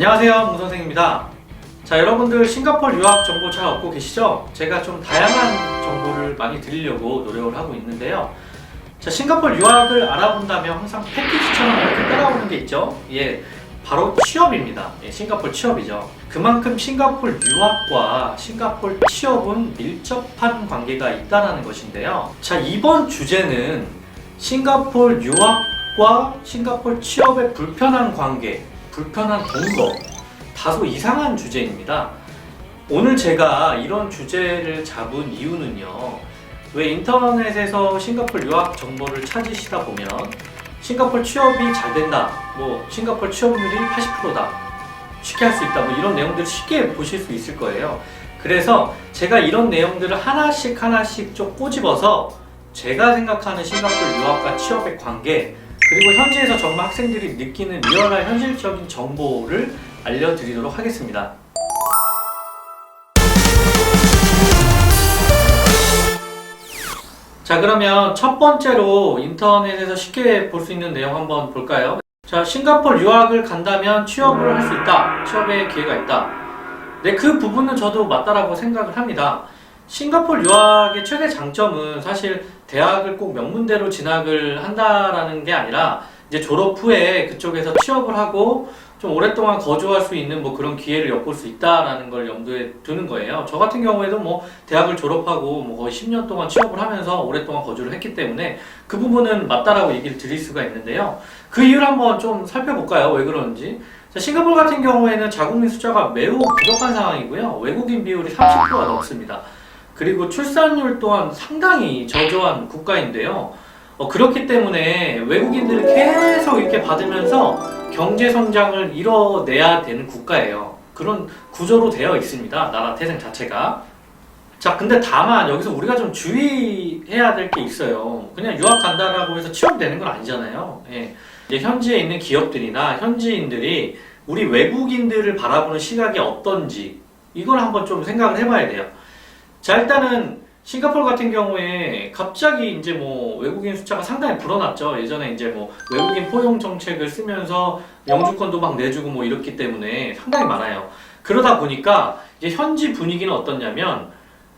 안녕하세요 문선생입니다. 자 여러분들 싱가포르 유학 정보 잘 얻고 계시죠? 제가 좀 다양한 정보를 많이 드리려고 노력을 하고 있는데요. 자 싱가포르 유학을 알아본다면 항상 패키지처럼 이렇게 따라오는 게 있죠? 예 바로 취업입니다. 예, 싱가포르 취업이죠. 그만큼 싱가포르 유학과 싱가포르 취업은 밀접한 관계가 있다는 것인데요. 자 이번 주제는 싱가포르 유학과 싱가포르 취업의 불편한 관계 불편한 동거 다소 이상한 주제입니다. 오늘 제가 이런 주제를 잡은 이유는요. 왜 인터넷에서 싱가포르 유학 정보를 찾으시다 보면 싱가포르 취업이 잘 된다. 뭐 싱가포르 취업률이 80%다. 쉽게 할 수 있다. 뭐 이런 내용들을 쉽게 보실 수 있을 거예요. 그래서 제가 이런 내용들을 하나씩 하나씩 좀 꼬집어서 제가 생각하는 싱가포르 유학과 취업의 관계 그리고 현지에서 정말 학생들이 느끼는 리얼한 현실적인 정보를 알려드리도록 하겠습니다. 자 그러면 첫 번째로 인터넷에서 쉽게 볼 수 있는 내용 한번 볼까요? 자 싱가포르 유학을 간다면 취업을 할 수 있다. 취업의 기회가 있다. 네, 그 부분은 저도 맞다라고 생각을 합니다. 싱가포르 유학의 최대 장점은 사실 대학을 꼭 명문대로 진학을 한다라는 게 아니라 이제 졸업 후에 그쪽에서 취업을 하고 좀 오랫동안 거주할 수 있는 뭐 그런 기회를 엿볼 수 있다라는 걸 염두에 두는 거예요. 저 같은 경우에도 뭐 대학을 졸업하고 뭐 거의 10년 동안 취업을 하면서 오랫동안 거주를 했기 때문에 그 부분은 맞다라고 얘기를 드릴 수가 있는데요. 그 이유를 한번 좀 살펴볼까요? 왜. 자, 싱가포르 같은 경우에는 자국민 숫자가 매우 부족한 상황이고요. 외국인 비율이 30%가 넘습니다. 그리고 출산율 또한 상당히 저조한 국가인데요. 어, 그렇기 때문에 외국인들을 계속 이렇게 받으면서 경제 성장을 이뤄내야 되는 국가예요. 그런 구조로 되어 있습니다. 나라 태생 자체가. 자, 근데 다만 여기서 우리가 좀 주의해야 될 게 있어요. 그냥 유학 간다라고 해서 취업되는 건 아니잖아요. 예. 이제 현지에 있는 기업들이나 현지인들이 우리 외국인들을 바라보는 시각이 어떤지 이걸 한번 좀 생각을 해봐야 돼요. 자, 일단은 싱가포르 같은 경우에 갑자기 이제 뭐 외국인 숫자가 상당히 불어났죠. 예전에 이제 뭐 외국인 포용 정책을 쓰면서 영주권도 막 내주고 뭐 이렇기 때문에 상당히 많아요. 그러다 보니까 이제 현지 분위기는 어떻냐면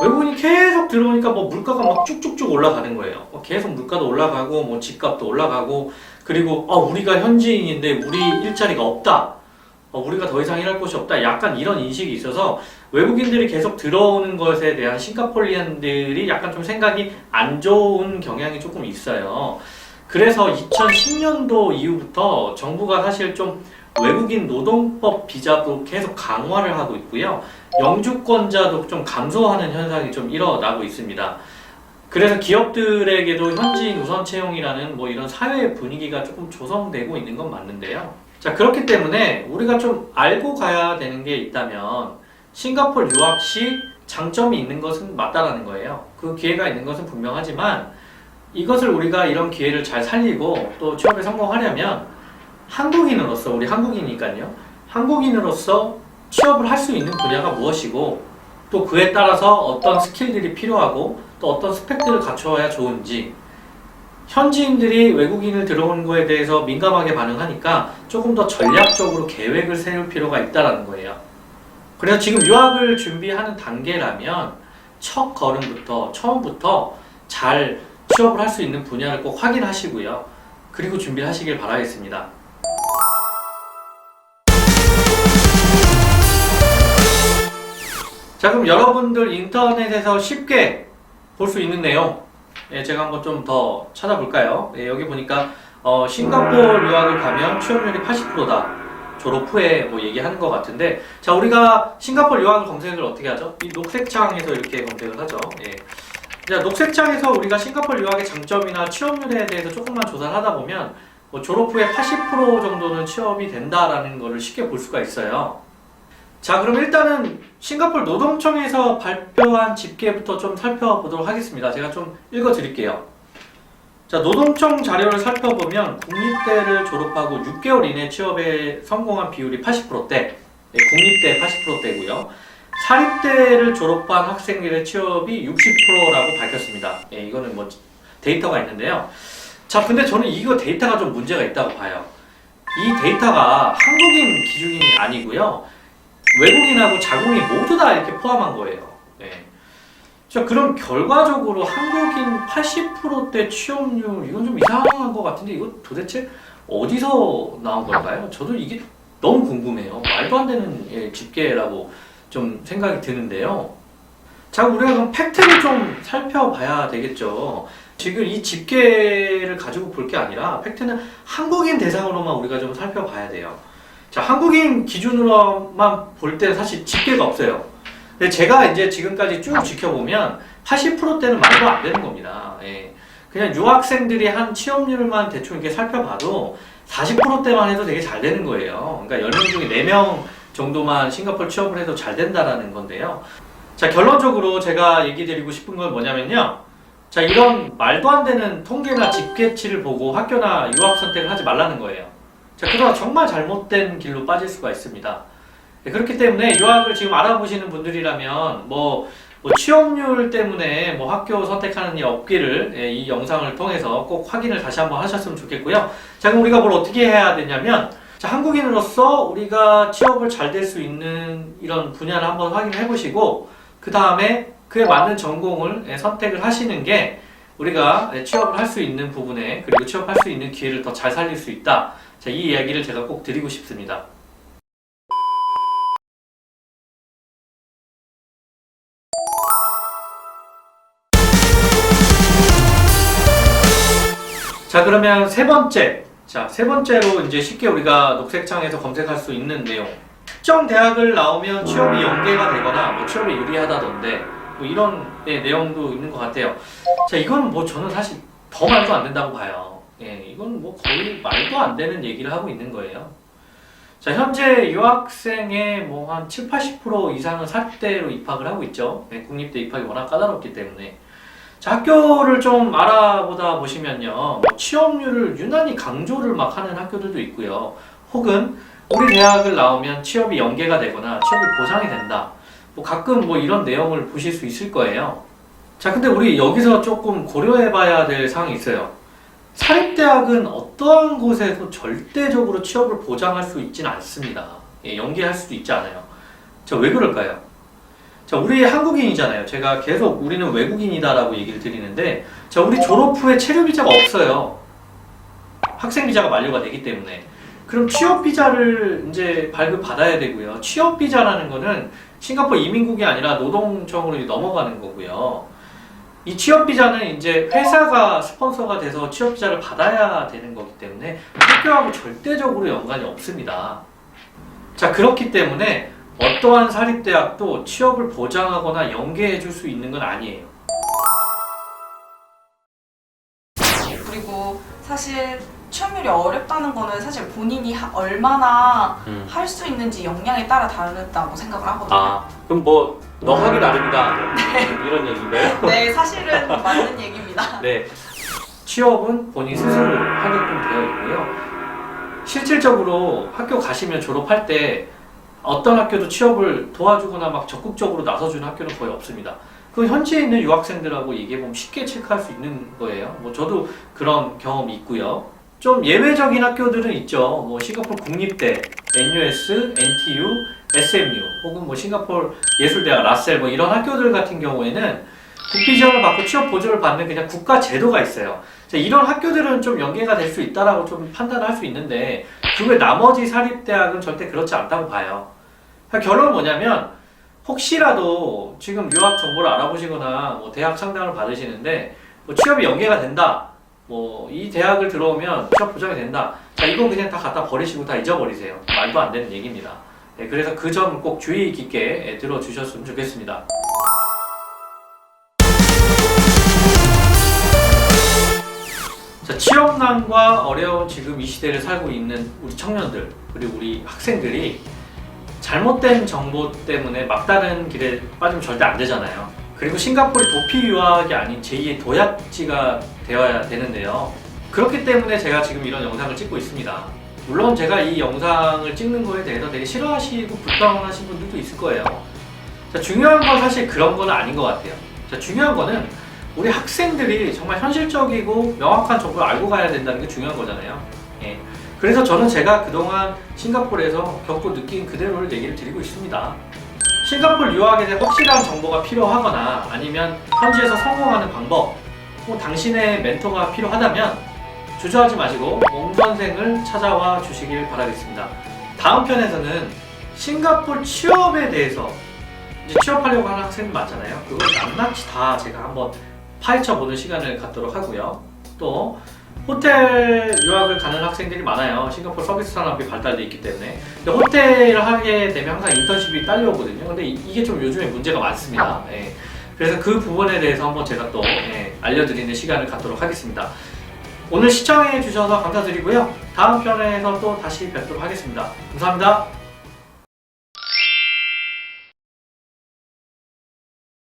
외국인이 계속 들어오니까 뭐 물가가 막 쭉쭉쭉 올라가는 거예요. 뭐 계속 물가도 올라가고 뭐 집값도 올라가고 그리고 아 우리가 현지인인데 우리 일자리가 없다. 어, 우리가 더 이상 일할 곳이 없다. 약간 이런 인식이 있어서 외국인들이 계속 들어오는 것에 대한 싱가폴리안들이 약간 좀 생각이 안 좋은 경향이 조금 있어요. 그래서 2010년도 이후부터 정부가 사실 좀 외국인 노동법 비자도 계속 강화를 하고 있고요. 영주권자도 좀 감소하는 현상이 좀 일어나고 있습니다. 그래서 기업들에게도 현지인 우선 채용이라는 뭐 이런 사회 분위기가 조금 조성되고 있는 건 맞는데요. 자, 그렇기 때문에 우리가 좀 알고 가야 되는 게 있다면 싱가포르 유학 시 장점이 있는 것은 맞다라는 거예요. 그 기회가 있는 것은 분명하지만 이것을 우리가 이런 기회를 잘 살리고 또 취업에 성공하려면 한국인으로서 우리 한국인이니까요. 한국인으로서 취업을 할 수 있는 분야가 무엇이고 또 그에 따라서 어떤 스킬들이 필요하고 또 어떤 스펙들을 갖춰야 좋은지 현지인들이 외국인을 들어오는 거에 대해서 민감하게 반응하니까 조금 더 전략적으로 계획을 세울 필요가 있다라는 거예요. 그래서 지금 유학을 준비하는 단계라면 첫 걸음부터 처음부터 잘 취업을 할 수 있는 분야를 꼭 확인하시고요. 그리고 준비를 하시길 바라겠습니다. 자, 그럼 여러분들 인터넷에서 쉽게 볼 수 있는 내용, 예, 제가 한번 좀 더 찾아볼까요? 예, 여기 보니까 어, 싱가포르 유학을 가면 취업률이 80%다. 졸업 후에 뭐 얘기하는 것 같은데, 자, 우리가 싱가포르 유학을 검색을 어떻게 하죠? 이 녹색 창에서 이렇게 검색을 하죠. 예. 자, 녹색 창에서 우리가 싱가포르 유학의 장점이나 취업률에 대해서 조금만 조사를 하다 보면 뭐 졸업 후에 80% 정도는 취업이 된다라는 거를 쉽게 볼 수가 있어요. 자, 그럼 일단은 싱가포르 노동청에서 발표한 집계부터 좀 살펴보도록 하겠습니다. 제가 좀 읽어 드릴게요. 자, 노동청 자료를 살펴보면 국립대를 졸업하고 6개월 이내 취업에 성공한 비율이 80%대, 네, 국립대 80%대고요. 사립대를 졸업한 학생들의 취업이 60%라고 밝혔습니다. 예, 이거는 뭐 데이터가 있는데요. 자, 근데 저는 이거 데이터가 좀 문제가 있다고 봐요. 이 데이터가 한국인 기준이 아니고요. 외국인하고 자국민 모두 다 이렇게 포함한 거예요. 네. 자, 그럼 결과적으로 한국인 80%대 취업률 이건 좀 이상한 것 같은데 이거 도대체 어디서 나온 걸까요? 저도 이게 너무 궁금해요. 말도 안 되는 예, 집계라고 좀 생각이 드는데요. 자, 우리가 그럼 팩트를 좀 살펴봐야 되겠죠. 지금 이 집계를 가지고 볼 게 아니라 팩트는 한국인 대상으로만 우리가 좀 살펴봐야 돼요. 자, 한국인 기준으로만 볼 때는 사실 집계가 없어요. 근데 제가 이제 지금까지 쭉 지켜보면 80%대는 말도 안 되는 겁니다. 예. 그냥 유학생들이 한 취업률만 대충 이렇게 살펴봐도 40%대만 해도 되게 잘 되는 거예요. 그러니까 10명 중에 4명 정도만 싱가포르 취업을 해도 잘 된다라는 건데요. 자, 결론적으로 제가 얘기 드리고 싶은 건 뭐냐면요. 자, 이런 말도 안 되는 통계나 집계치를 보고 학교나 유학 선택을 하지 말라는 거예요. 자, 그러다 정말 잘못된 길로 빠질 수가 있습니다. 네, 그렇기 때문에 유학을 지금 알아보시는 분들이라면 뭐, 뭐 취업률 때문에 뭐 학교 선택하는 일 없기를 예, 이 영상을 통해서 꼭 확인을 다시 한번 하셨으면 좋겠고요. 자, 그럼 우리가 뭘 어떻게 해야 되냐면 자, 한국인으로서 우리가 취업을 잘 될 수 있는 이런 분야를 한번 확인해 보시고 그 다음에 그에 맞는 전공을 예, 선택을 하시는 게 우리가 예, 취업을 할 수 있는 부분에 그리고 취업할 수 있는 기회를 더 잘 살릴 수 있다. 자, 이 이야기를 제가 꼭 드리고 싶습니다. 자, 그러면 세 번째. 자, 세 번째로 이제 쉽게 우리가 녹색창에서 검색할 수 있는 내용. 특정 대학을 나오면 취업이 연계가 되거나 뭐 취업에 유리하다던데 뭐 이런 예, 내용도 있는 것 같아요. 자, 이건 뭐 저는 사실 더 말도 안 된다고 봐요. 예, 이건 뭐 거의 말도 안 되는 얘기를 하고 있는 거예요. 자, 현재 유학생의 뭐 한 7, 80% 이상은 사립대로 입학을 하고 있죠. 예, 국립대 입학이 워낙 까다롭기 때문에. 자, 학교를 좀 알아보다 보시면요. 뭐 취업률을 유난히 강조를 막 하는 학교들도 있고요. 혹은 우리 대학을 나오면 취업이 연계가 되거나 취업이 보장이 된다. 뭐 가끔 뭐 이런 내용을 보실 수 있을 거예요. 자, 근데 우리 여기서 조금 고려해 봐야 될 사항이 있어요. 사립대학은 어떠한 곳에서 절대적으로 취업을 보장할 수 있지는 않습니다. 예, 연계할 수도 있지 않아요. 자, 왜 그럴까요? 자, 우리 한국인이잖아요. 제가 계속 우리는 외국인이다라고 얘기를 드리는데, 자, 우리 졸업 후에 체류 비자가 없어요. 학생 비자가 만료가 되기 때문에. 그럼 취업 비자를 이제 발급 받아야 되고요. 취업 비자라는 거는 싱가포르 이민국이 아니라 노동청으로 넘어가는 거고요. 이 취업 비자는 이제 회사가 스폰서가 돼서 취업 비자를 받아야 되는 거기 때문에 학교하고 절대적으로 연관이 없습니다. 자, 그렇기 때문에 어떠한 사립대학도 취업을 보장하거나 연계해 줄 수 있는 건 아니에요. 그리고 사실 취업률이 어렵다는 거는 사실 본인이 하- 얼마나 음. 할 수 있는지 역량에 따라 다르다고 생각을 하거든요. 아, 그럼 뭐, 너 하기 나름이다. 이런 얘기인가요? 네, 사실은 맞는 얘기입니다. 네. 취업은 본인 스스로 하게끔 되어 있고요. 실질적으로 학교 가시면 졸업할 때 어떤 학교도 취업을 도와주거나 막 적극적으로 나서주는 학교는 거의 없습니다. 그 현지에 있는 유학생들하고 얘기해보면 쉽게 체크할 수 있는 거예요. 뭐 저도 그런 경험이 있고요. 좀 예외적인 학교들은 있죠. 뭐 싱가포르 국립대, NUS, NTU, SMU 혹은 뭐 싱가포르 예술대학, 라셀 뭐 이런 학교들 같은 경우에는 국비 지원을 받고 취업 보조를 받는 그냥 국가 제도가 있어요. 자, 이런 학교들은 좀 연계가 될 수 있다라고 좀 판단을 할수 있는데 그 외 나머지 사립대학은 절대 그렇지 않다고 봐요. 그러니까 결론은 뭐냐면 혹시라도 지금 유학 정보를 알아보시거나 뭐 대학 상담을 받으시는데 뭐 취업이 연계가 된다. 뭐 이 대학을 들어오면 취업 보장이 된다. 자 이건 그냥 다 갖다 버리시고 다 잊어버리세요. 말도 안 되는 얘기입니다. 네, 그래서 그 점 꼭 주의 깊게 예, 들어주셨으면 좋겠습니다. 자, 취업난과 어려운 지금 이 시대를 살고 있는 우리 청년들 그리고 우리 학생들이 잘못된 정보 때문에 막다른 길에 빠지면 절대 안 되잖아요. 그리고 싱가포르 도피 유학이 아닌 제2의 도약지가 되어야 되는데요. 그렇기 때문에 제가 지금 이런 영상을 찍고 있습니다. 물론 제가 이 영상을 찍는 거에 대해서 되게 싫어하시고 불평하신 분들도 있을 거예요. 자, 중요한 건 사실 그런 건 아닌 것 같아요. 자, 중요한 거는 우리 학생들이 정말 현실적이고 명확한 정보를 알고 가야 된다는 게 중요한 거잖아요. 예. 그래서 저는 제가 그동안 싱가포르에서 겪고 느낀 그대로를 얘기를 드리고 있습니다. 싱가포르 유학에 대해 확실한 정보가 필요하거나 아니면 현지에서 성공하는 방법, 뭐 당신의 멘토가 필요하다면 주저하지 마시고 옹 선생을 찾아와 주시길 바라겠습니다. 다음 편에서는 싱가포르 취업에 대해서 이제 취업하려고 하는 학생들 많잖아요. 그걸 낱낱이 다 제가 한번 파헤쳐 보는 시간을 갖도록 하고요. 또 호텔 유학을 가는 학생들이 많아요. 싱가포르 서비스 산업이 발달돼 있기 때문에. 근데 호텔을 하게 되면 항상 인턴십이 딸려오거든요. 근데 이- 이게 좀 요즘에 문제가 많습니다. 예. 그래서 그 부분에 대해서 한번 제가 또 예, 알려드리는 시간을 갖도록 하겠습니다. 오늘 시청해 주셔서 감사드리고요. 다음 편에서 또 다시 뵙도록 하겠습니다. 감사합니다.